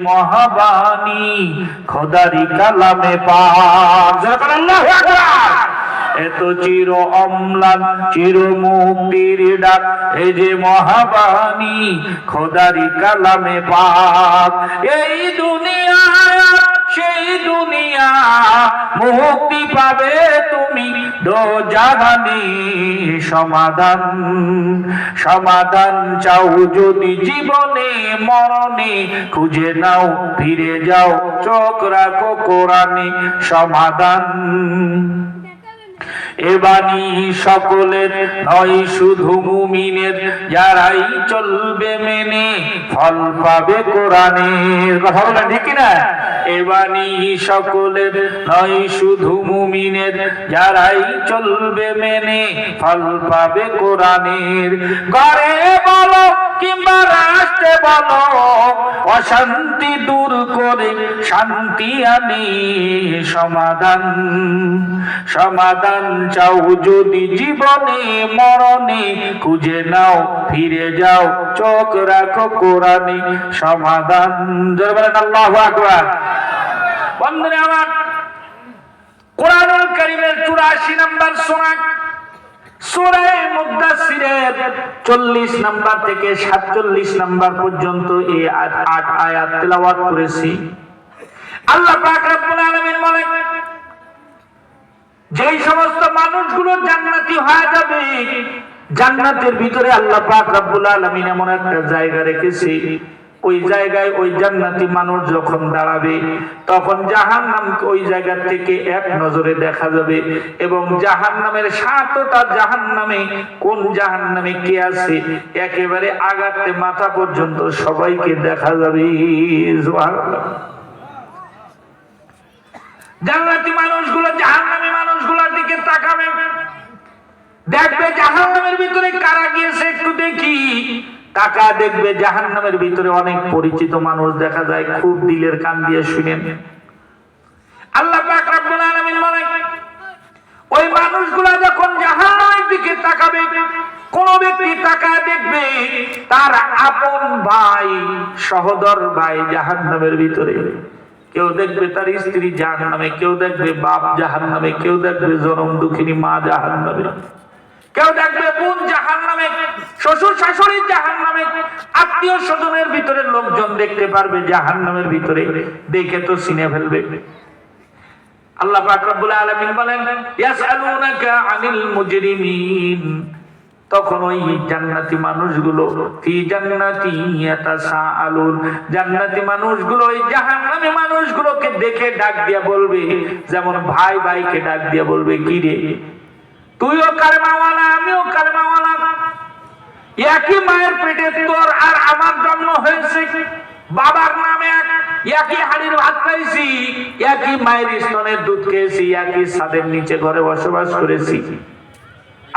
মহাবাণী, খোদারি কালামে এত চির অম্লান, চির মুক্তির ডাক, এ যে মহাবাণী, খোদারি কালামে পাক। এই দুনিয়া দুনিয়া, মুক্তি পাবে তুমি। দো জাহানি সমাধান সমাধান চাও যদি জীবনে, মরণে। খুঁজে নাও, ফিরে যাও, চোখ রাখো কোরআনে সমাধান। এবানি সকলের নয়, শুধু মুমিনের। যারাই চলবে মেনে, ফল পাবে কোরআনের। কথা বলেন ঠিক না এবানি সকলের নয়, শুধু মুমিনের। যারাই চলবে মেনে, ফল পাবে কোরআনের। ঘরে বলো কিংবা রাষ্ট্রে বলো, অশান্তি দূর করে শান্তি আনি। সমাধান সমাধান চাও যদি জীবনে, মরণে, খুঁজে নাও, ফিরে যাও, চোখ রাখো কোরআনে সমাধান। বলেন, আল্লাহু আকবার। বন্ধুরা আমার কোরআনুল কারীমের 84 নম্বর সূরা সূরায়ে মুদাসসিরের 40 নাম্বার থেকে 47 নাম্বার পর্যন্ত এই আট আট আয়াত তেলাওয়াত করেছি। আল্লাহ পাক রব্বুল আলামিন বলেন, যেই সমস্ত মানুষগুলো জান্নাতি হয়ে যাবে, জান্নাতের ভিতরে আল্লাহ পাক রব্বুল আলামিন এমন একটা জায়গা রেখেছে। ওই জায়গায় ওই জান্নাতি মানুষ যখন দাঁড়াবে, তখন জাহান্নাম ওই জায়গা থেকে এক নজরে দেখা যাবে এবং জাহান্নামের সাতটা জাহান্নামে কোন জাহান্নামে কে আছে, একেবারে আগাতে মাথা পর্যন্ত সবাইকে দেখা যাবে। জান্নাতি মানুষগুলো জাহান্নামী মানুষগুলোর দিকে তাকাবে। দেখবে জাহান্নামের ভিতরে কারা দেখি টাকা দেখবে জাহান্নামের ভিতরে অনেক পরিচিত মানুষ দেখা যায়, খুব দিলের কান দিয়ে শুনেন। আল্লাহ ওই যখন দিকে তাকাবে, কোন ব্যক্তি দেখবে তার আপন ভাই, সহদর ভাই ভিতরে। কেউ দেখবে তার স্ত্রী জাহান নামে কেউ দেখবে বাপ জাহান নামে কেউ দেখবে জনম দুঃখিনী মা জাহান নামে কেউ দেখবে বোন জাহান নামে, শ্বশুর শাশুড়ির জাহান নামে, আত্মীয় স্বজনের ভিতরে লোকজন দেখতে পারবে জাহান নামের ভিতরে, দেখে তো চিনে ফেলবে। আল্লাহ পাক রব্বুল আলামিন বলেন, ইয়াসআলুনাকা আনিল মুজরিমিন। তখন ওই জান্নাতি মানুষগুলো, ফি জান্নাতি ইয়াতাসাআলুন। জান্নাতি মানুষগুলো ওই জাহান্নামী মানুষগুলোকে দেখে ডাক দিয়া বলবে, যেমন ভাই ভাইকে ডাক দিয়া বলবে, কি রে? তুইও কারমাওয়ালা আমিও কারমাওয়ালা একই মায়ের পেটে তোর আর আমার জন্ম হয়েছে। বাবার নামে এক, একই হাড়ির ভাত খাইছি, একই মায়ের স্তনের দুধ খেয়েছি, একই ছাদের নিচে ঘরে বসবাস করেছি।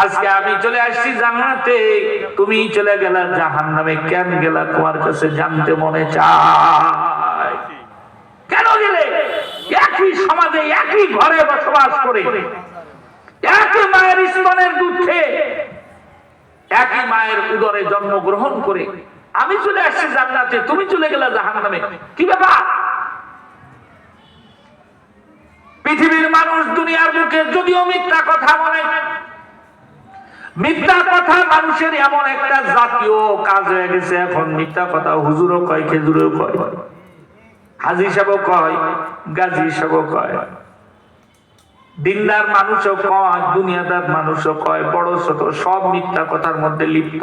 আজকে আমি চলে আসছি জান্নাতে, তুমি চলে গেলা জাহান নামে কেন গেলা তোমার কাছে জানতে মনে চায়? কেন গেলে? একই সমাজে, একই ঘরে বসবাস করে। মায়ের একই মায়ের উদরে জন্মগ্রহণ করে আমি চলে আসছি জান্নাতে, তুমি চলে গেলা জাহান নামে কি ব্যাপার? পৃথিবীর মানুষ দুনিয়ার বুকে যদিও মিথ্যা কথা বলে, মিথ্যা কথা মানুষের এমন একটা জাতীয় কাজ হয়ে গেছে, এখন মিথ্যা কথা হুজুরও কয়, খেজুরও কয়, হাজি সাহেবও কয়, গাজী সাহেবও কয়। দিনদার মানুষও কয় দুনিয়াদার মানুষও কয় বড় ছোট সব মিথ্যা কথার মধ্যে লিপ্ত।